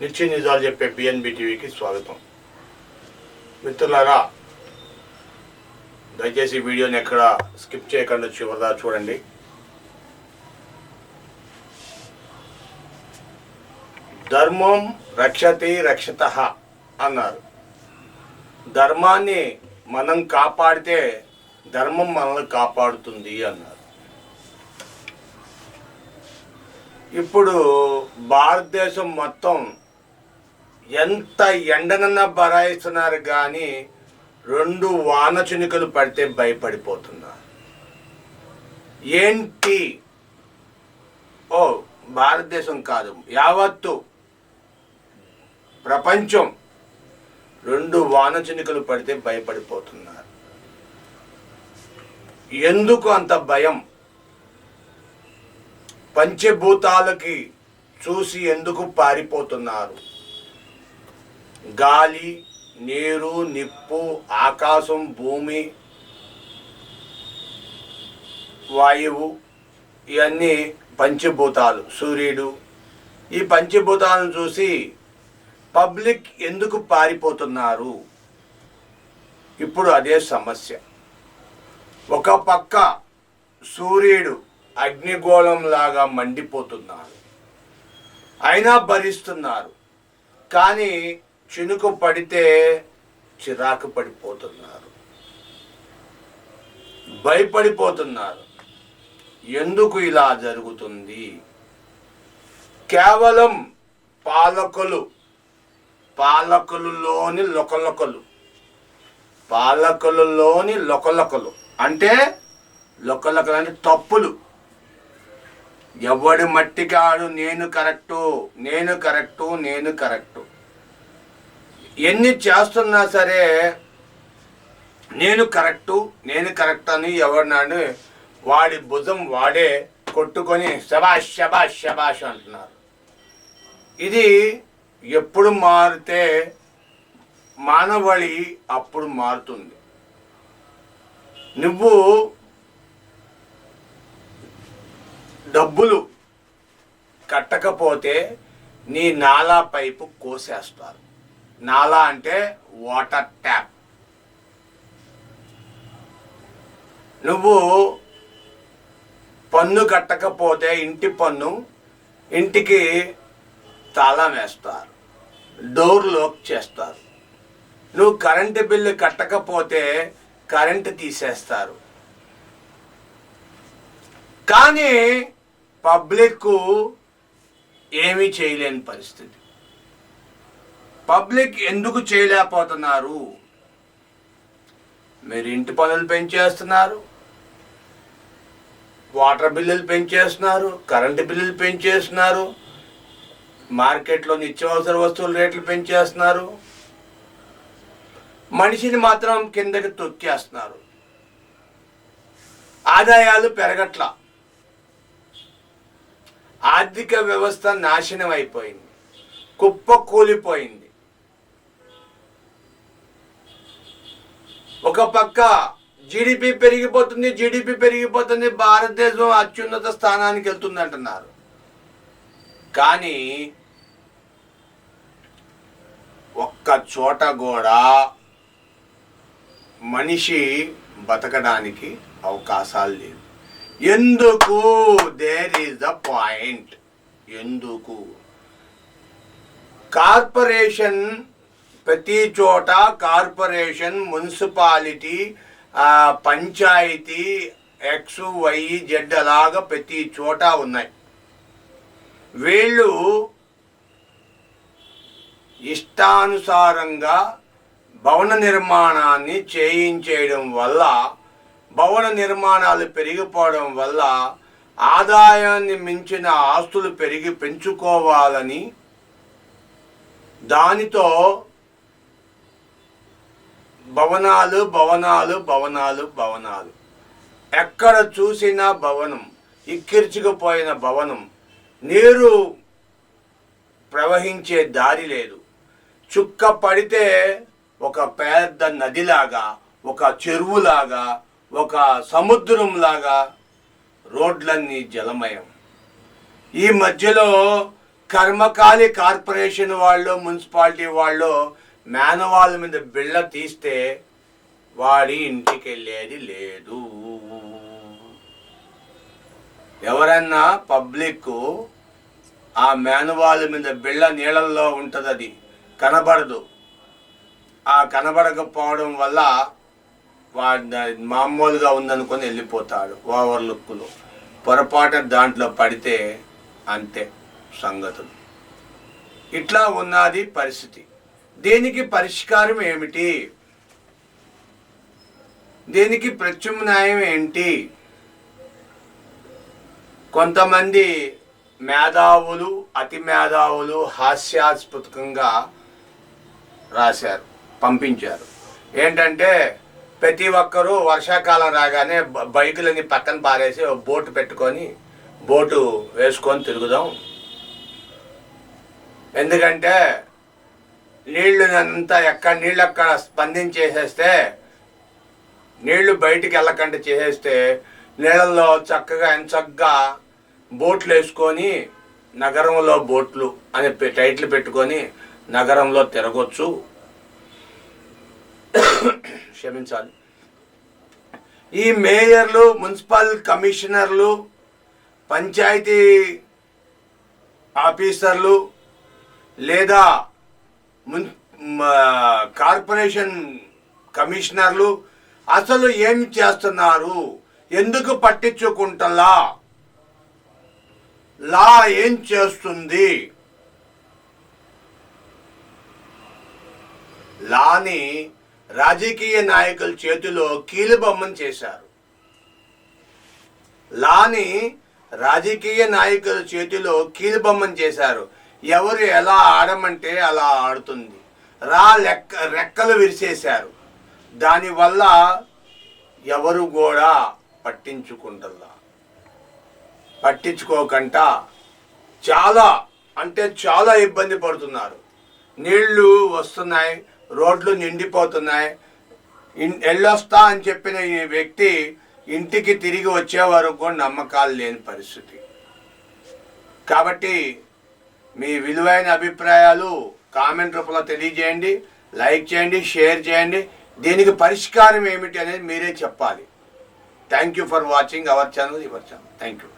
నిత్య నిజాలు చెప్పే పిఎన్బి టీవీకి స్వాగతం. మిత్రులారా దయచేసి వీడియోని ఎక్కడ స్కిప్ చేయకుండా చివరిదా చూడండి. ధర్మం రక్షతి రక్షత అన్నారు. ధర్మాన్ని మనం కాపాడితే ధర్మం మనల్ని కాపాడుతుంది అన్నారు. ఇప్పుడు భారతదేశం మొత్తం ఎంత ఎండనన్నా బరాయిస్తున్నారు కానీ రెండు వాన చినుకలు పడితే భయపడిపోతున్నారు ఏంటి? ఓ భారతదేశం కాదు యావత్తు ప్రపంచం రెండు వాన చినుకలు పడితే భయపడిపోతున్నారు. ఎందుకు అంత భయం? పంచభూతాలకి చూసి ఎందుకు పారిపోతున్నారు? గాలి నీరు నిప్పు ఆకాశం భూమి వాయువు ఇవన్నీ పంచభూతాలు. సూర్యుడు ఈ పంచభూతాలను చూసి పబ్లిక్ ఎందుకు పారిపోతున్నారు? ఇప్పుడు అదే సమస్య. ఒక పక్క సూర్యుడు అగ్నిగోళం లాగా మండిపోతున్నారు. అయినా భరిస్తున్నారు. కానీ చినుకు పడితే చిరాకు పడిపోతున్నారు. భయపడిపోతున్నారు. ఎందుకు ఇలా జరుగుతుంది? కేవలం పాలకులు పాలకులలోని లొకలొకలు పాలకులలోని లొకలొకలు. అంటే లొకలొకలు అంటే తప్పులు. ఎవడు మట్టిగాడు నేను కరెక్టు నేను కరెక్టు నేను కరెక్టు. ఎన్ని చేస్తున్నా సరే నేను కరెక్టు నేను కరెక్ట్ అని ఎవరినాడు వాడి భుజం వాడే కొట్టుకొని శబాష్ శబాష్ శబాష్ అంటున్నారు. ఇది ఎప్పుడు మారితే మానవళి అప్పుడు మారుతుంది. నువ్వు డబ్బులు కట్టకపోతే నీ నాలా పైపు కోసేస్తారు. నాలా అంటే వాటర్ ట్యాప్. నువ్వు పన్ను కట్టకపోతే ఇంటి పన్ను ఇంటికి తాళం వేస్తారు. డోర్ లోక్ చేస్తారు. నువ్వు కరెంటు బిల్లు కట్టకపోతే కరెంటు తీసేస్తారు. కానీ పబ్లిక్ ఏమీ చేయలేని పరిస్థితి. పబ్లిక్ ఎందుకు చేయలేకపోతున్నారు? మీరు ఇంటి పనులు పెంచేస్తున్నారు. వాటర్ బిల్లులు పెంచేస్తున్నారు. కరెంటు బిల్లులు పెంచేస్తున్నారు. మార్కెట్లో నిత్యావసర వస్తువుల రేట్లు పెంచేస్తున్నారు. మనిషిని మాత్రం కిందకి తొక్కేస్తున్నారు. ఆదాయాలు పెరగట్లా. ఆర్థిక వ్యవస్థ నాశనం అయిపోయింది. కుప్ప కూలిపోయింది. ఒక పక్క జీడిపి పెరిగిపోతుంది జీడిపి పెరిగిపోతుంది భారతదేశం అత్యున్నత స్థానానికి వెళ్తుంది అంటున్నారు కానీ ఒక్క చోట కూడా మనిషి బతకడానికి అవకాశాలు లేవు. ఎందుకు? దేర్ ఈజ్ ద పాయింట్ ఎందుకు? కార్పొరేషన్ ప్రతి చోట corporation municipality panchayat X Y Z అలాగా ప్రతి చోట ఉన్నాయి. వీళ్ళు ఇష్టానుసారంగా భవన నిర్మాణాన్ని చేయించేయడం వల్ల భవన నిర్మాణాలు పెరిగిపోవడం వల్ల ఆదాయాన్ని మించిన ఆస్తులు పెరిగి పెంచుకోవాలని దానితో భవనాలు భవనాలు భవనాలు భవనాలు. ఎక్కడ చూసినా భవనం ఇక్కిర్చుకుపోయిన భవనం నీరు ప్రవహించే దారి లేదు. చుక్క పడితే ఒక పెద్ద నదిలాగా ఒక చెరువులాగా ఒక సముద్రంలాగా రోడ్లన్నీ జలమయం. ఈ మధ్యలో కర్మకాలి కార్పొరేషన్ వాళ్ళు మున్సిపాలిటీ వాళ్ళు మేనవాళ్ళ మీద బిళ్ళ తీస్తే వాడి ఇంటికి వెళ్ళేది లేదు. ఎవరన్నా పబ్లిక్ ఆ మేనవాళ్ళ మీద బిళ్ళ నీళ్ళల్లో ఉంటుంది అది కనబడదు. ఆ కనబడకపోవడం వల్ల వాడు మామూలుగా ఉందనుకొని వెళ్ళిపోతాడు ఓవర్ లుక్లో. పొరపాటు దాంట్లో పడితే అంతే సంగతులు. ఇట్లా ఉన్నది పరిస్థితి. దీనికి పరిష్కారం ఏమిటి? దీనికి ప్రత్యామ్నాయం ఏంటి? కొంతమంది మేధావులు అతి మేధావులు హాస్యాస్పదకంగా రాశారు పంపించారు. ఏంటంటే ప్రతి ఒక్కరూ వర్షాకాలం రాగానే బ- బైకులని పక్కన పారేసి బోటు పెట్టుకొని బోటు వేసుకొని తిరుగుదాం. ఎందుకంటే నీళ్ళు అంతా ఎక్కడ నీళ్ళు అక్కడ స్పందించేసేస్తే నీళ్ళు బయటికి వెళ్ళకుండా చేసేస్తే నీళ్ళల్లో చక్కగా ఎంచక్కగా బోట్లు వేసుకొని నగరంలో బోట్లు అనే టైట్లు టైటిల్ పెట్టుకొని నగరంలో తిరగొచ్చు. క్షమించాలి. ఈ మేయర్లు మున్సిపల్ కమిషనర్లు పంచాయతీ ఆఫీసర్లు లేదా మున్ కార్పొరేషన్ కమిషనర్లు అసలు ఏం చేస్తున్నారు? ఎందుకు పట్టించుకుంటలా? లా ఏం చేస్తుంది? లాని రాజకీయ నాయకుల చేతిలో కీలుబొమ్మను చేశారు. లాని రాజకీయ నాయకుల చేతిలో కీలుబొమ్మను చేశారు. ఎవరు ఎలా ఆడమంటే అలా ఆడుతుంది. రా లెక్క రెక్కలు విరిసేశారు. దానివల్ల ఎవరు కూడా పట్టించుకుంటల్లా పట్టించుకోకుండా చాలా అంటే చాలా ఇబ్బంది పడుతున్నారు. నీళ్ళు వస్తున్నాయి రోడ్లు నిండిపోతున్నాయి. వెళ్ళొస్తా అని చెప్పిన ఈ వ్యక్తి ఇంటికి తిరిగి వచ్చే వరకు కూడా నమ్మకాలు లేని పరిస్థితి. కాబట్టి మీ విలువైన అభిప్రాయాలు కామెంట్ రూపంలో తెలియజేయండి లైక్ చేయండి షేర్ చేయండి. దీనికి పరిష్కారం ఏమిటి అనేది మీరే చెప్పాలి. Thank you for watching our channel your channel. Thank you.